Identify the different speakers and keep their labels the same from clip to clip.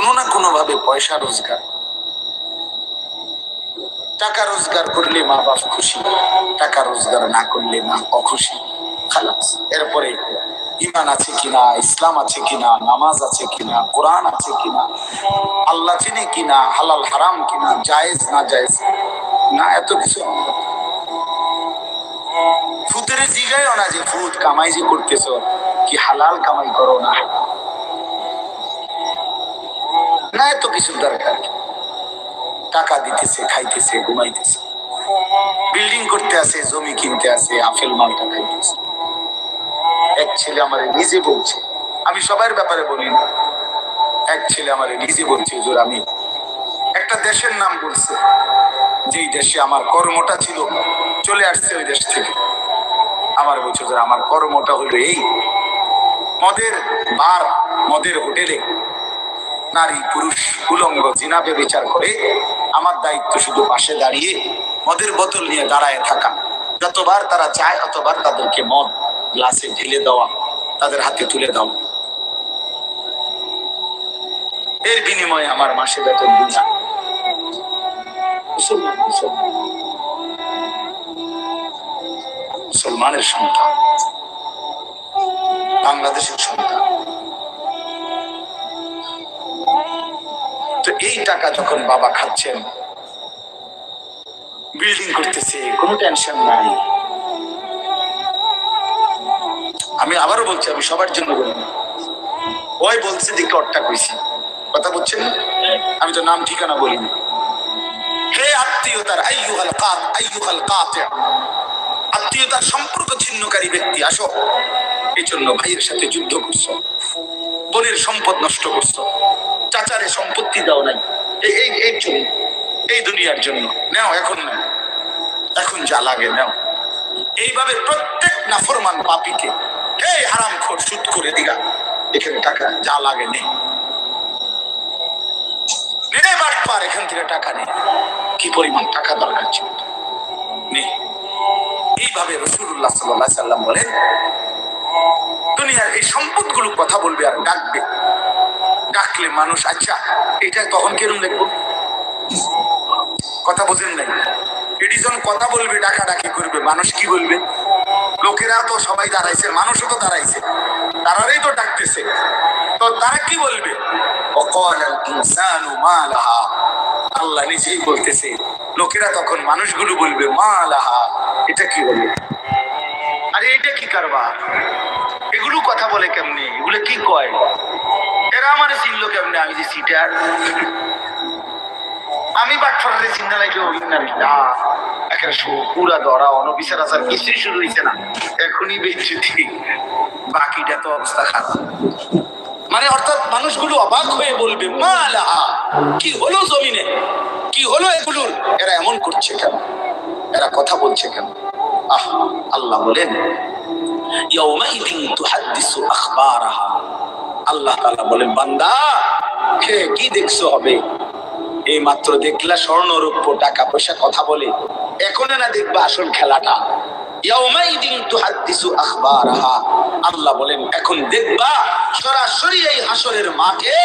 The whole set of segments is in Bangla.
Speaker 1: কোনো না কোনো ভাবে পয়সা রোজগার টাকা রোজগার করলে মা বাপ খুশি, টাকা রোজগার না করলে মা অখুশি। খালাস, এরপরে ইমান আছে কিনা, ইসলাম আছে কিনা, নামাজ আছে কিনা, কোরআন আছে কিনা, আল্লাহ চিনি কিনা, হালাল হারাম কিনা, জায়েজ না জায়েজ, না এত কিছু ফুতের জিগায় না যে ফুদ কামাই যে করতেছ, কি হালাল কামাই করো না না। এত কিছু দরকার। টাকা দিতেছে, খাইতেছে, ঘুমাইতেছে। বিল্ডিং করতে আছে, জমি কিনতে আছে, আপেল মালটা খাইতেছে। এক ছেলে আমার নিজে বলছে, আমি সবার ব্যাপারে বলি না। এক ছেলে আমার নিজে বলছে, হুজুর, আমি একটা দেশের নাম বলছে, যেই দেশে আমার কর্মটা ছিল, চলে আসছে ওই দেশ থেকে। আমার বলছে, হুজুর, আমার কর্মটা হলো এই। মদের বার, মদের হোটেলে নারী পুরুষ উলঙ্গ জিনাবে বিচার করে আমার দায়িত্ব শুধু পাশে দাঁড়িয়ে মদের বোতল নিয়ে দাঁড়ায় থাকা। যতবার তারা চায়, অতবার তাদেরকে মদ গ্লাসে ঢেলে দেওয়া, তাদের হাতে তুলে দেওয়া। এর বিনিময়ে আমার মাসে বেতন দুটা মুসলমান মুসলমান। মুসলমানের সন্তান বাংলাদেশের সন্তান এই টাকা যখন বাবা খাচ্ছেন বিল্ডিং করতেছে, কোনো টেনশন নাই। আমি আবারও বলছি, আমি সবার জন্য বলি। ওই বলছে দিকে অট্টা কইছি। কথা বলছেন? আমি তো নাম ঠিকানা বলিনি। হে আত্মীয়তার কাতে। আত্মীয়তার সম্পর্ক ছিন্নকারী ব্যক্তি, আসো। এই জন্য ভাইয়ের সাথে যুদ্ধ করছ। বোনের সম্পদ নষ্ট করছ। চাচারে সম্পত্তি দাও নাই। এই এই এই জন্য এই দুনিয়ার জন্য। নাও, এখন নাও। এখন যা লাগে নাও। এইভাবে প্রত্যেক নাফরমান পাপিকে, হে হারাম খোর, সুদ করে দিগা। এখানে টাকা যা লাগে নেই নেনে বাট পার, এখান থেকে টাকা নেই কি পরিমাণ টাকা দরকার ছিল? নেই এইভাবে রসুল্লাহ সাল্লাম বলেন, দুনিয়ার এই সম্পদগুলো কথা বলবে আর ডাকবে। থাকলে মানুষ আচ্ছা এটা তখন কিরম দেখব? কথা বোঝেন নাই। এডিজন কথা বলবে ডাকা ডাকি করবে, মানুষ কি বলবে? লোকেরা তো সবাই দাঁড়াইছে, মানুষও তো দাঁড়াইছে। তারারই তো ডাকতেছে। তো তারা কি বলবে? আল্লাহ নিজেই বলতেছে। লোকেরা তখন মানুষগুলো বলবে মা আলাহা এটা কি বলবে? আরে এটা কি কারবার? এগুলো কথা বলে কেমনি? এগুলো কি কয়? এরা আমার চিনলো কেমনে? আমি যে সিটার আমি চিন্তা পুরা ধরা, অনবিচার কিছুই শুরু হয়েছে না। এখনই বাকিটা তো অবস্থা খারাপ। মানে অর্থাৎ মানুষগুলো অবাক হয়ে বলবে মা কি হলো জমিনে? কি হলো এগুলোর? এরা এমন করছে কেন? এরা কথা বলছে কেন? আহ, আল্লাহ বলেন, ইয়াউমাইদিন তুহাদ্দিসু আখবারাহা। আল্লাহ তালা বলেন, বান্দা, হে, কি দেখছ হবে? এই মাত্র দেখলা স্বর্ণ টাকা পয়সা কথা বলে। এখন না দেখবা আসল খেলাটা। আল্লাহ বলেন, এখন দেখবা সরাসরি এই হাসরের মাঠে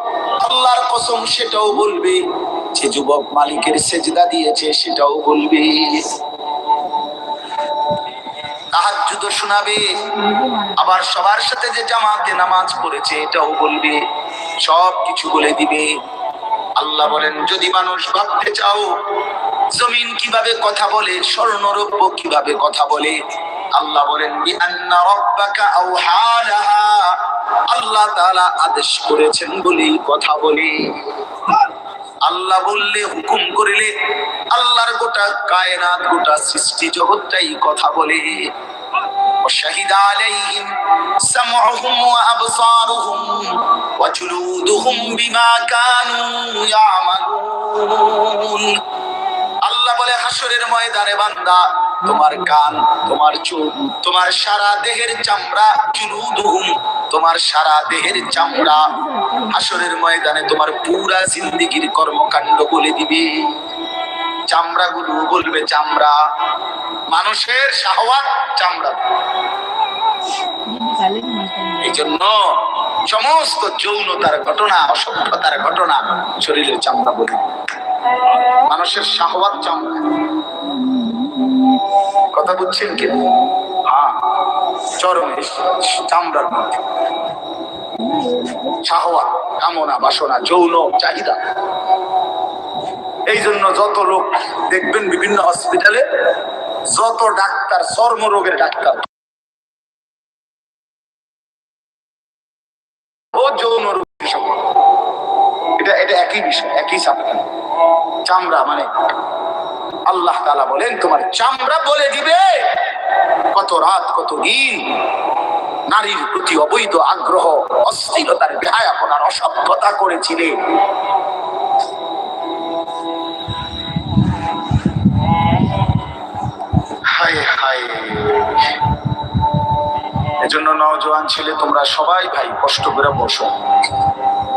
Speaker 1: আল্লাহর কসম সেটাও বলবে, যে যুবক মালিকের সেজদা দিয়েছে সেটাও বলবে। শোনাবে, আবার সবার সাথে যে জামাতে নামাজ পড়েছে এটাও বলবে, সব কিছু বলে দিবে। আল্লাহ বলেন, যদি মানুষ ভাবতে চাও, জমিন কীভাবে কথা বলে স্বর্ণরূপ কীভাবে কথা বলে, আল্লাহ বলেন, বিআন্না রাব্বাকা আওহালাহা আল্লাহ তাআলা আদেশ করেছেন বলেই কথা বলি আল্লাহ বললে হুকুম করিলে আল্লাহর গোটা কায়নাত গোটা সৃষ্টি জগৎটাই কথা বলে وشهد عليهم سمعهم وأبصارهم وجلودهم بما كانوا يعملون আল্লাহ বলে হাসরের ময়দানে বান্দা, তোমার কান, তোমার চোখ তোমার সারা দেহের চামড়া চুলুদুহুম তোমার সারা দেহের চামড়া হাসরের ময়দানে তোমার পুরা জিন্দিগির কর্মকাণ্ড বলে দিবে। চামড়াগুলো বলবে চামড়া, মানুষের শাহওয়াত চামড়া। এই জন্য সমস্ত যৌনতার ঘটনা, অসভ্যতার ঘটনা শরীরের চামড়া বলে মানুষের শাহওয়াত চামড়া কথা বুঝছেন কি? হ্যাঁ কামনা, বাসনা, যৌন চাহিদা। এই জন্য যত লোক দেখবেন বিভিন্ন হসপিটালে, যত ডাক্তার, চর্মরোগের ডাক্তার তাআলা বলেন, তোমার চামড়া বলে দিবে। কত রাত, কত দিন নারীর প্রতি অবৈধ আগ্রহ, অস্থিরতার বেহায়াপনার অসভ্যতা করেছিলে। এজন্য নওজোয়ান ছেলে, তোমরা সবাই ভাই, কষ্ট করে বসো।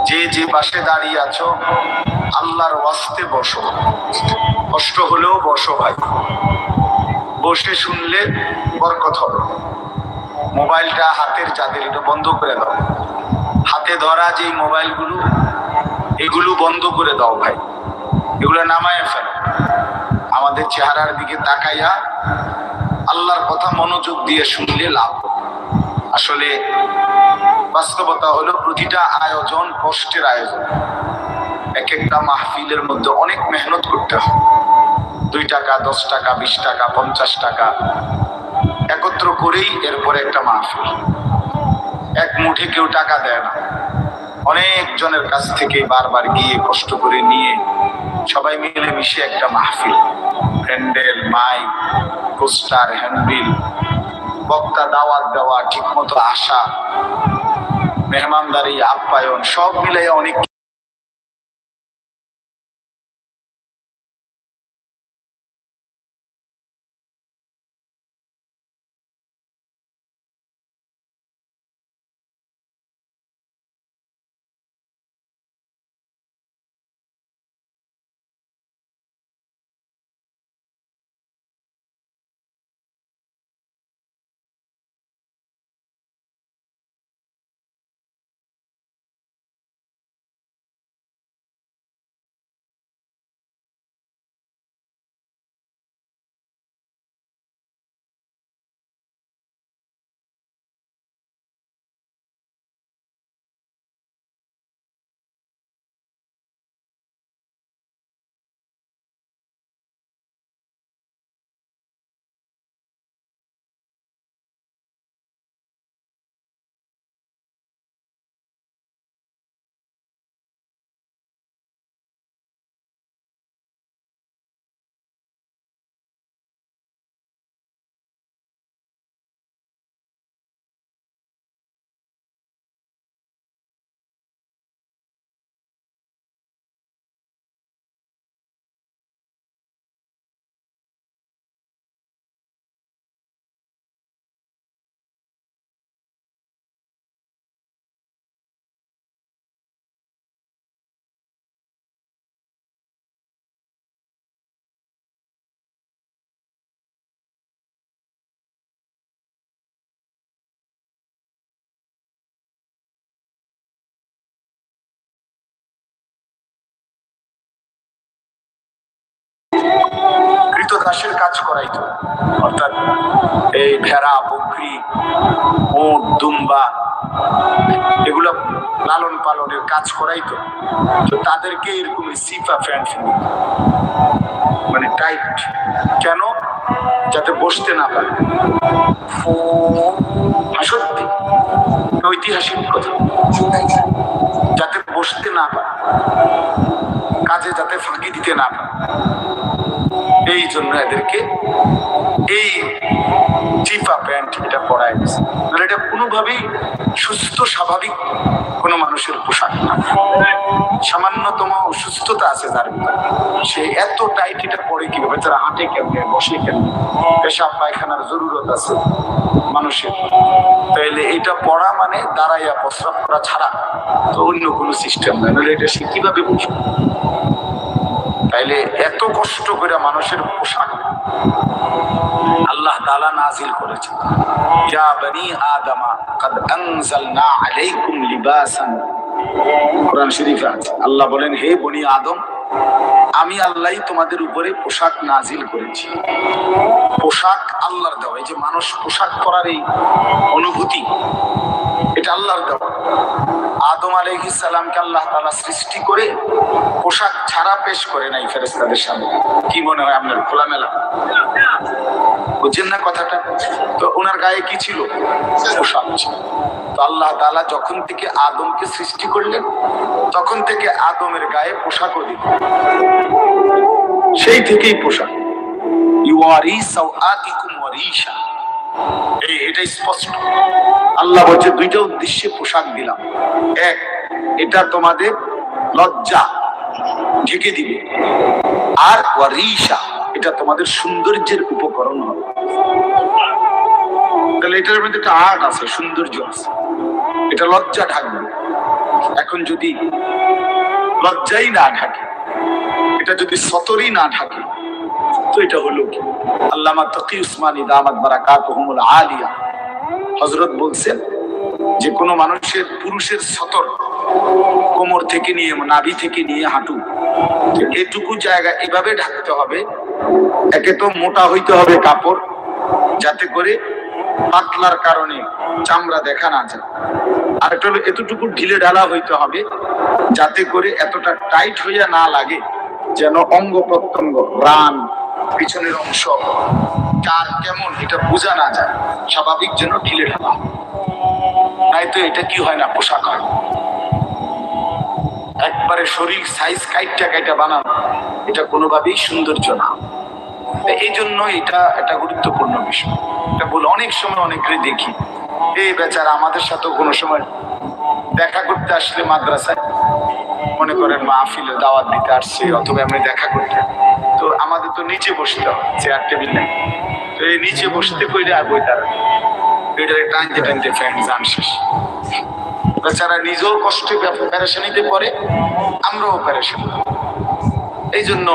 Speaker 1: যে যে পাশে দাঁড়িয়ে আছো, আল্লাহর ওয়াস্তে বসো। কষ্ট হলেও বসো ভাই। বসে শুনলে বরকত হবে। মোবাইলটা হাতের যাদের এটা বন্ধ করে দাও। হাতে ধরা যে মোবাইলগুলো, এগুলো বন্ধ করে দাও ভাই। এগুলো নামায় ফেলো। আমাদের চেহারার দিকে তাকাইয়া আল্লাহর কথা মনোযোগ দিয়ে শুনলে লাভ। আসলে বাস্তবতা হলো প্রতিটা আয়োজন কষ্টের আয়োজন। এক একটা মাহফিলের মধ্যে অনেক মেহনত করতে হয়। দুই টাকা, দশ টাকা, বিশ টাকা, পঞ্চাশ টাকা একত্র করেই এরপরে একটা মাহফিল। এক মুঠে কেউ টাকা দেয় না। অনেক জনের কাছ থেকে বারবার গিয়ে কষ্ট করে নিয়ে সবাই মিলে মিশে একটা মাহফিল। প্যান্ডেল, মাইক, পোস্টার, হ্যান্ডবিল বক্তা দাওয়াত দেওয়া ঠিক মতো আসা মেহমানদারি আপ্যায়ন সব মিলে অনেক কৃতদাসের কাজ করাইতো। অর্থাৎ এই ভেড়া, বকরি, উট, দুম্বা, এগুলো লালন পালনের কাজ করাইতো। তো তাদেরকে এরকম সিফা প্যান্ট মানে টাইট। কেন? যাতে বসতে না পারে। সত্যি। ঐতিহাসিক কথা। যাতে বসতে না পারে। কাজে যাতে ফাঁকি দিতে না পারে। এই জন্য এদেরকে এই চিপা প্যান্ট এটা পরায় মানে এটা কোনোভাবেই সুস্থ, স্বাভাবিক কোনো মানুষের পোশাক না। সামান্যতম অসুস্থতা আছে যার সে এত টাইট এটা পরে কীভাবে? তারা হাঁটে কেমনে, বসে কেমনে? পেশাব, পায়খানার জরুরত আছে মানুষের। তাইলে এটা পড়া মানে দাঁড়াইয়া প্রস্রাব করা ছাড়া তো অন্য কোনো সিস্টেম নাই। নাহলে এটা সে কীভাবে বুঝবে? তাইলে এত কষ্ট করে মানুষের পোশাক আল্লাহ তাআলা নাজিল করেছেন ইয়া বনি আদমা قد انزلنا عليكم লিবাসান কোরআন শরীফে আছে আল্লাহ বলেন হে বনি আদম আমি আল্লাহই তোমাদের উপরে পোশাক নাজিল করেছি পোশাক আল্লাহর দেওয়া এই যে মানুষ পোশাক পরার এই অনুভূতি এটা আল্লাহর দেওয়া। আদম আলাইহিস আল্লাহ তাআলা সৃষ্টি করে পোশাক ছাড়া পেশ করে নাই ফেরেশতাদের সামনে। কি মনে হয় আপনার খোলামেলা? বুঝছেন না কথাটা? তো ওনার গায়ে কি ছিল? পোশাক ছিল। তো আল্লাহ তাআলা যখন থেকে আদমকে সৃষ্টি করলেন, তখন থেকে আদমের গায়ে পোশাকও দিল সেই থেকেই পোশাক। ইউয়ারি সাওআতিকুম ওয়ারিশা। এই এটা স্পষ্ট। আল্লাহ বলছে, দুইটা উদ্দেশ্যে পোশাক দিলাম। এক, এটা তোমাদের লজ্জা, ঢেকে দিবে। আর এটা তোমাদের সৌন্দর্যের উপকরণ হবে। তাহলে এটার মধ্যে একটা আর্ট আছে, সৌন্দর্য আছে। এটা লজ্জা ঢাকবে। এখন যদি লজ্জাই না ঢাকে, এটা যদি সতরই না ঢাকে তো এটা হলো কি? আল্লামা তকি উসমানী দামাত বারাকাতুহুমুল আলিয়া। হযরত বলছেন যে, কোনো মানুষের পুরুষের সতর কোমর থেকে নিয়ে, নাভি থেকে নিয়ে হাঁটু। এটুকু জায়গা এভাবে ঢাকতে হবে, একে তো মোটা হইতে হবে কাপড়, যাতে করে পাতলার কারণে চামড়া দেখা না যায়। আর একটা হলো, এতটুকু ঢিলে ঢালা হইতে হবে, যাতে করে এতটা টাইট হইয়া না লাগে, যেন অঙ্গ প্রত্যঙ্গ, প্রাণ পিছনের অংশ। কার কেমন, এটা বোঝা না যায়। স্বাভাবিক যেন ঢিলে ঢালা। নাই তো এটা কি হয় না পোশাক হয়? একবারে শরীর সাইজ কাইটটা কাইটা বানানো, এটা কোনোভাবেই সৌন্দর্য না। এই জন্য এটা একটা গুরুত্বপূর্ণ বিষয়। এটা বলে অনেক সময় অনেকে দেখি। এই বেচারা আমাদের সাথে কোনো সময় দেখা করতে আসলে মাদ্রাসায়। মনে করেন মাহফিলে দাওয়াত দিতে আসছে, অথবা আমি দেখা করতে। তো আমাদের তো নিচে বসতে হয় চেয়ার টেবিল নেই। তো এই নিচে বসতে কইলে আর বই তারা এটারে টানতে টানতে ফ্যান যান শেষ। নিজেও আমরাও অপারেশন এই জন্য